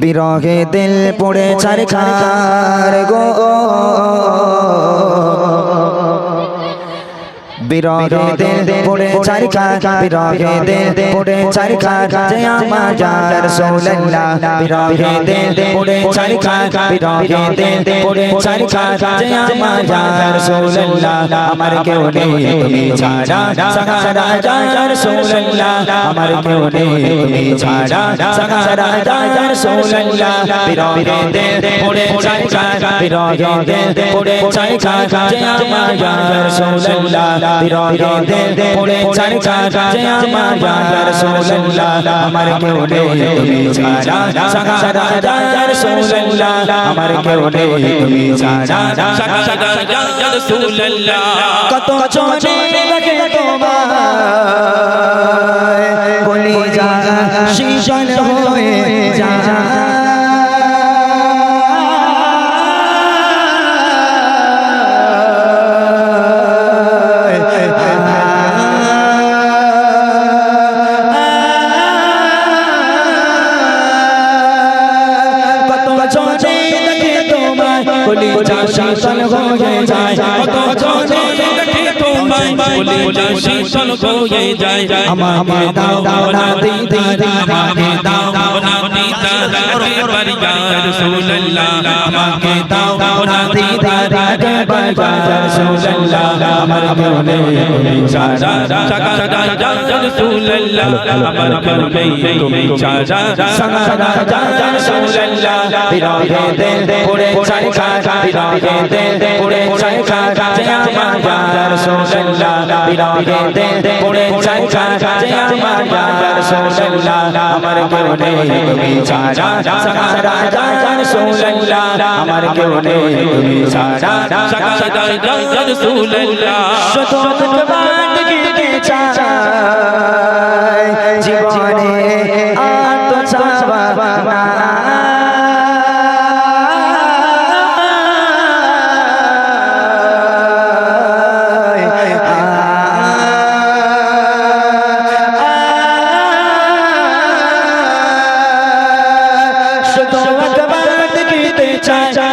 বিরহে দিল পড়ে চারখার গো। বিরহে দিল পড়ে চারখার বিরহে দিল পড়ে চারখার যে আমার রাসূলুল্লাহ বিরহে দিল পড়ে চারখার বিরহে দিল পড়ে চারখার যে আমার রাসূলুল্লাহ আমার কেউ নেই তুমি ছাড়া সাহারা জান রাসূলুল্লাহ আমার কেউ নেই তুমি ছাড়া সাহারা জান রাসূলুল্লাহ বিরহে দিল পড়ে চারখার বিরহে দিল পড়ে চারখার যে আমার রাসূলুল্লাহ বিরহে দিল পড়ে চারখার যে আমার রাসূলুল্লাহ আমার কেউ নেই তুমি ছাড়া সাহারা রাসূলুল্লাহ আমার কেউ নেই তুমি ছাড়া কত লাগে যা শীতল হয়ে যা শীতল হয়ে যায় কত চলে লাগে তোমায় যা শীতল হয়ে যায় আমাকে দাও না দাও দাও না বাজার রাসূলুল্লাহ আমার মনে তুমি জান রাসূলুল্লাহ বিরহে দিল পড়ে চাই খা বিরহে দিল পড়ে চাই খা যে আমার জান রাসূলুল্লাহ বিরহে দিল পড়ে চাই যে আমার রাসূলুল্লাহ আমার কেউ নেই তুমি ছাড়া সারা রাসূলুল্লাহ আমার কেউ নেই তুমি ছাড়া শত ভগবান কে চাই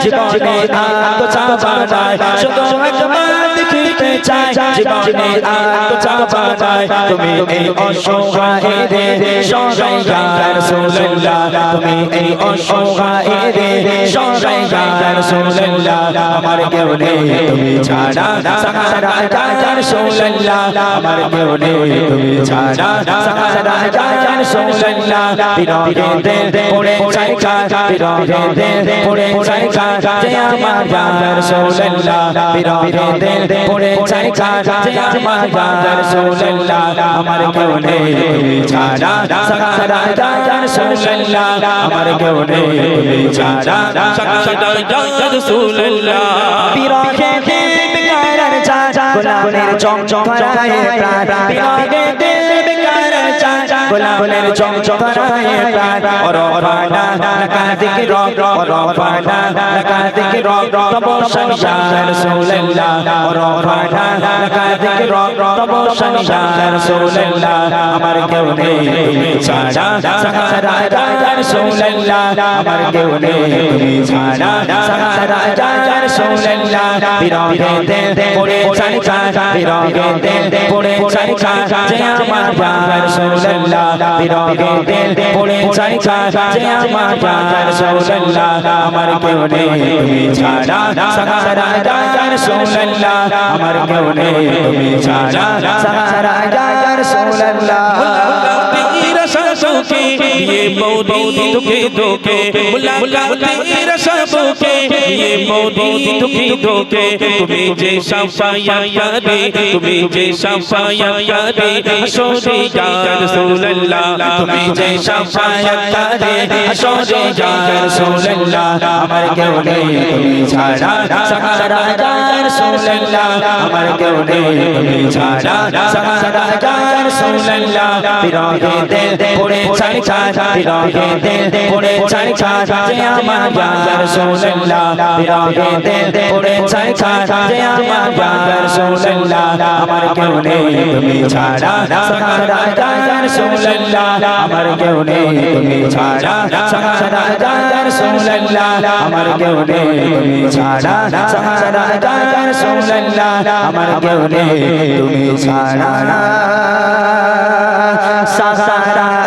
জীবনে তো চাওয়া নাই শুধু একবার দেখিতে চাই জীবনে আর তো চাওয়া তুমি এই অসহায় রে সহায় রাসূলুল্লাহ তুমি এই অসহায় রে সহায় রাসূলুল্লাহ আমার কেউ নেই তুমি ছাড়া সাহারা রাসূলুল্লাহ আমার কেউ নেই তুমি ছাড়া সাহারা রাসূলুল্লাহ বিরহে দিল পড়ে চাই খা বিরহে দিল পড়ে চাই খা যে আমার রাসূলুল্লাহ বিরহে দিল পড়ে চাই যে আমার কেউ নেই ছাড়া সাহারা রাসূলুল্লাহ আমার কেউ নেই ছাড়া বিরহে দিল বিকারার চা গোলাপের চমচম করায় প্রাণ বিরহে দিল বিকারার চা গোলাপের চমচম করায় প্রাণ অরফানা লাকাদিক রব অরফানা লাকাদিক রব তব সংসার রাসূলুল্লাহ অরফানা লাকাদিক রব তব সংসার রাসূলুল্লাহ আমার কেউ নেই তুমি ছাড়া রাসূলুল্লাহ আমার কেউ নেই তুমি ছাড়া সাহারা রাসূলুল্লাহ বিরহে দিল পড়ে চাই খা বিরহে দিল পড়ে চাই খা যে আমার রাসূলুল্লাহ বিরহে দিল পড়ে চাই খা যে তুমি ছাড়া ये मोदी दुखे धोखे मुलाकाते रसबोके ये मोदी दुखे धोखे तुम्हें जे शफाया यारे तुम्हें जे शफाया यारे सोरे या रसूल अल्लाह तुम्हें जे शफाया यारे सोरे या रसूल हमारे क्यों नहीं तुम्हें छाड़ा सहारा রাসূলুল্লাহ, আমার কেউ নেই তুমি ছাড়া সাহারা রাসূলুল্লাহ, বিরহে দিল পড়ে চাই ছাড় বিরহে দিল পড়ে ছাড় ছাড় যে আমার রাসূলুল্লাহ, বিরহে দিল পড়ে ছাড় ছাড় যে রাসূলুল্লাহ আমার কেউ নেই তুমি ছাড়া সাহারা